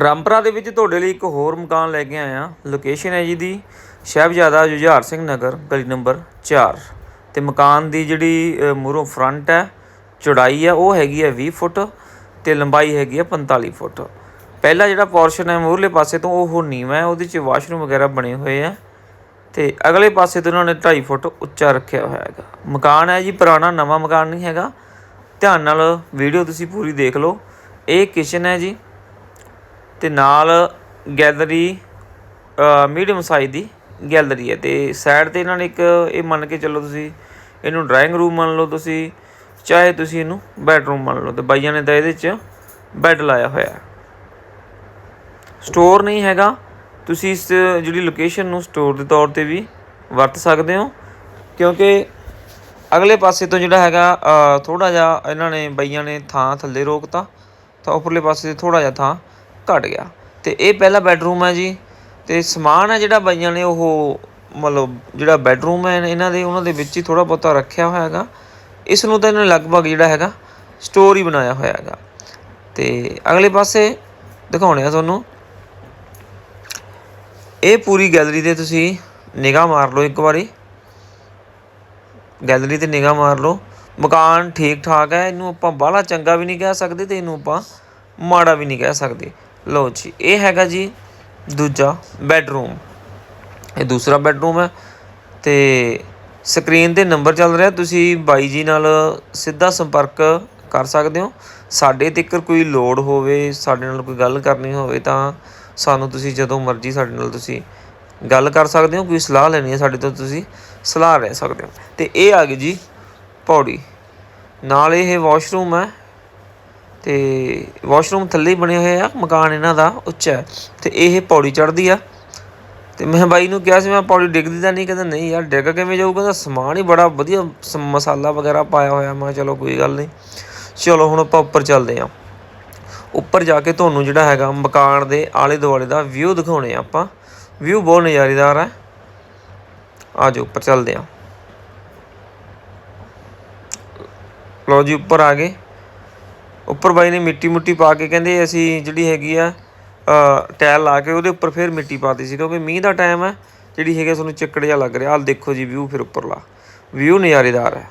ਰਾਮਪਰਾ ਦੇ ਵਿੱਚ ਤੁਹਾਡੇ ਲਈ ਇੱਕ ਹੋਰ ਮਕਾਨ ਲੈ ਕੇ ਆਇਆ। ਲੋਕੇਸ਼ਨ ਹੈ ਜੀ ਦੀ ਸ਼ਹਿਬਜ਼ਾਦਾ ਜੁਝਾਰ ਸਿੰਘ ਨਗਰ, ਗਲੀ ਨੰਬਰ 4 ਤੇ ਮਕਾਨ ਦੀ ਜਿਹੜੀ ਮੂਹਰੋਂ ਫਰੰਟ ਹੈ, ਚੌੜਾਈ ਹੈ ਉਹ ਹੈਗੀ ਹੈ 20 ਫੁੱਟ ਤੇ ਲੰਬਾਈ ਹੈਗੀ ਹੈ 45 ਫੁੱਟ। ਪਹਿਲਾ ਜਿਹੜਾ ਪੋਰਸ਼ਨ ਹੈ, ਮੂਹਰਲੇ ਪਾਸੇ ਤੋਂ ਉਹ ਨੀਵਾਂ ਹੈ, ਉਹਦੇ 'ਚ ਵਾਸ਼ਰੂਮ ਵਗੈਰਾ ਬਣੇ ਹੋਏ ਆ। ਤੇ ਅਗਲੇ ਪਾਸੇ ਤੋਂ ਉਹਨਾਂ ਨੇ 2.5 ਫੁੱਟ ਉੱਚਾ ਰੱਖਿਆ ਹੋਇਆ ਹੈਗਾ। ਮਕਾਨ ਹੈ ਜੀ, ਪੁਰਾਣਾ ਨਵਾਂ ਮਕਾਨ ਨਹੀਂ ਹੈਗਾ। ਧਿਆਨ ਨਾਲ ਵੀਡੀਓ ਤੁਸੀਂ ਪੂਰੀ ਦੇਖ ਲਓ। ਇਹ ਕਿਚਨ ਹੈ ਜੀ। ਤੇ ਨਾਲ ਗੈਲਰੀ ਮੀਡੀਅਮ ਸਾਈਜ਼ ਦੀ ਗੈਲਰੀ ਹੈ ਤੇ ਸਾਈਡ ਤੇ ਇਹਨਾਂ ਨੇ ਇੱਕ ਇਹ ਮੰਨ ਕੇ ਚੱਲੋ ਤੁਸੀਂ ਇਹਨੂੰ ਡਰਾਇੰਗ ਰੂਮ ਮੰਨ ਲਓ ਤੁਸੀਂ, ਚਾਹੇ ਤੁਸੀਂ ਇਹਨੂੰ ਬੈਡਰੂਮ ਮੰਨ ਲਓ ਤੇ ਬਾਈਆਂ ਨੇ ਤਾਂ ਇਹਦੇ 'ਚ ਬੈੱਡ ਲਾਇਆ ਹੋਇਆ ਹੈ। ਸਟੋਰ ਨਹੀਂ ਹੈਗਾ, ਤੁਸੀਂ ਇਸ ਜਿਹੜੀ ਲੋਕੇਸ਼ਨ ਨੂੰ ਸਟੋਰ ਦੇ ਤੌਰ ਤੇ ਵੀ ਵਰਤ ਸਕਦੇ ਹੋ, ਕਿਉਂਕਿ ਅਗਲੇ ਪਾਸੇ ਤੋਂ ਜਿਹੜਾ ਹੈਗਾ ਥੋੜਾ ਜਿਹਾ ਇਹਨਾਂ ਨੇ ਬਈਆਂ ਨੇ ਥਾਂ ਥੱਲੇ ਰੋਕਤਾ, ਤਾਂ ਉੱਪਰਲੇ ਪਾਸੇ ਤੇ ਥੋੜਾ ਜਿਹਾ ਥਾਂ ਘਟ ਗਿਆ। ਤੇ ਇਹ ਪਹਿਲਾ ਬੈੱਡਰੂਮ ਹੈ ਜੀ। ਤੇ ਸਮਾਨ ਹੈ ਜਿਹੜਾ ਬਾਈਆਂ ਨੇ ਉਹ ਮਤਲਬ ਜਿਹੜਾ ਬੈੱਡਰੂਮ ਹੈ ਇਹਨਾਂ ਦੇ, ਉਹਨਾਂ ਦੇ ਵਿੱਚ ਹੀ ਥੋੜਾ ਬਹੁਤਾ ਰੱਖਿਆ ਹੋਇਆ ਹੈਗਾ। ਇਸ ਨੂੰ ਤਾਂ ਇਹਨਾਂ ਨੇ ਲਗਭਗ ਜਿਹੜਾ ਹੈਗਾ ਸਟੋਰ ਹੀ ਬਣਾਇਆ ਹੋਇਆ ਹੈਗਾ। ਤੇ ਅਗਲੇ ਪਾਸੇ ਦਿਖਾਉਣੇ ਆ ਤੁਹਾਨੂੰ। ਇਹ ਪੂਰੀ ਗੈਲਰੀ ਤੇ ਤੁਸੀਂ ਨਿਗਾਹ ਮਾਰ ਲਓ ਇੱਕ ਵਾਰੀ। ਗੈਲਰੀ ਤੇ ਨਿਗਾਹ ਮਾਰ ਲਓ। ਮਕਾਨ ਠੀਕ ਠਾਕ ਹੈ, ਇਹਨੂੰ ਆਪਾਂ ਬਾਹਲਾ ਚੰਗਾ ਵੀ ਨਹੀਂ ਕਹਿ ਸਕਦੇ ਤੇ ਇਹਨੂੰ ਆਪਾਂ ਮਾੜਾ ਵੀ ਨਹੀਂ ਕਹਿ ਸਕਦੇ। ਲਓ ਜੀ, ਇਹ ਹੈਗਾ ਜੀ ਦੂਜਾ ਬੈੱਡਰੂਮ ਇਹ ਦੂਸਰਾ ਬੈੱਡਰੂਮ ਹੈ ਤੇ ਸਕਰੀਨ ਤੇ ਨੰਬਰ ਚੱਲ ਰਿਹਾ, ਤੁਸੀਂ ਬਾਈ ਜੀ ਨਾਲ ਸਿੱਧਾ ਸੰਪਰਕ ਕਰ ਸਕਦੇ ਹੋ। ਸਾਡੇ ਤੱਕ ਕੋਈ ਲੋੜ ਹੋਵੇ, ਸਾਡੇ ਨਾਲ ਕੋਈ ਗੱਲ ਕਰਨੀ ਹੋਵੇ ਤਾਂ ਸਾਨੂੰ ਤੁਸੀਂ ਜਦੋਂ ਮਰਜ਼ੀ ਸਾਡੇ ਨਾਲ ਤੁਸੀਂ ਗੱਲ ਕਰ ਸਕਦੇ ਹੋ, ਕੋਈ ਸਲਾਹ ਲੈਣੀ ਹੈ ਸਾਡੇ ਤੋਂ ਤੁਸੀਂ ਸਲਾਹ ਲੈ ਸਕਦੇ ਹੋ। ਤੇ ਇਹ ਆ ਗਈ ਜੀ ਪੌੜੀ। ਨਾਲ ਇਹ ਵਾਸ਼ਰੂਮ ਹੈ ਤੇ ਵਾਸ਼ਰੂਮ ਥੱਲੇ ਹੀ ਬਣੇ ਹੋਏ ਆ, ਮਕਾਨ ਇਹਨਾਂ ਦਾ ਉੱਚਾ ਹੈ, ਤੇ ਇਹ ਪੌੜੀ ਚੜ੍ਹਦੀ ਆ। ਤੇ ਮੈਂ ਬਾਈ ਨੂੰ ਕਿਹਾ ਸੀ, ਮੈਂ ਪੌੜੀ ਡਿੱਗਦੀ ਤਾਂ ਨਹੀਂ, ਕਹਿੰਦਾ ਨਹੀਂ ਯਾਰ ਡਿੱਗ ਕਿਵੇਂ ਜਾਊਗਾ ਤਾਂ ਸਮਾਨ ਹੀ ਬੜਾ ਵਧੀਆ ਸ- ਮਸਾਲਾ ਵਗੈਰਾ ਪਾਇਆ ਹੋਇਆ, ਮੈਂ ਕਿਹਾ ਚਲੋ ਕੋਈ ਗੱਲ ਨਹੀਂ। ਚਲੋ ਹੁਣ ਆਪਾਂ ਉੱਪਰ ਚੱਲਦੇ ਹਾਂ ਉੱਪਰ ਜਾ ਕੇ ਤੁਹਾਨੂੰ ਜਿਹੜਾ ਹੈਗਾ ਮਕਾਨ ਦੇ ਆਲੇ ਦੁਆਲੇ ਦਾ ਵਿਊ ਦਿਖਾਉਣੇ ਆ ਆਪਾਂ। ਵਿਊ ਬਹੁਤ ਨਜ਼ਾਰੇਦਾਰ ਹੈ। ਆ ਜਾਓ, ਉੱਪਰ ਚੱਲਦੇ ਹਾਂ ਲਓ ਜੀ, ਉੱਪਰ ਆ ਗਏ। ਉੱਪਰ ਬਾਈ ਨੇ ਮਿੱਟੀ ਮੁੱਟੀ ਪਾ ਕੇ ਕਹਿੰਦੇ ਅਸੀਂ ਜਿਹੜੀ ਹੈਗੀ ਆ ਅ, ਟਾਇਲ ਲਾ ਕੇ ਉਹਦੇ ਉੱਪਰ ਫਿਰ ਮਿੱਟੀ ਪਾਤੀ ਸੀ ਕਿਉਂਕਿ ਮੀਂਹ ਦਾ ਟਾਈਮ ਹੈ ਜਿਹੜੀ ਹੈਗਾ ਤੁਹਾਨੂੰ ਚਿੱਕੜ ਜਿਹਾ ਲੱਗ ਰਿਹਾ। ਆਹ ਦੇਖੋ ਜੀ ਵਿਊ ਫਿਰ ਉੱਪਰਲਾ ਵਿਊ ਨਜ਼ਾਰੇਦਾਰ ਹੈ।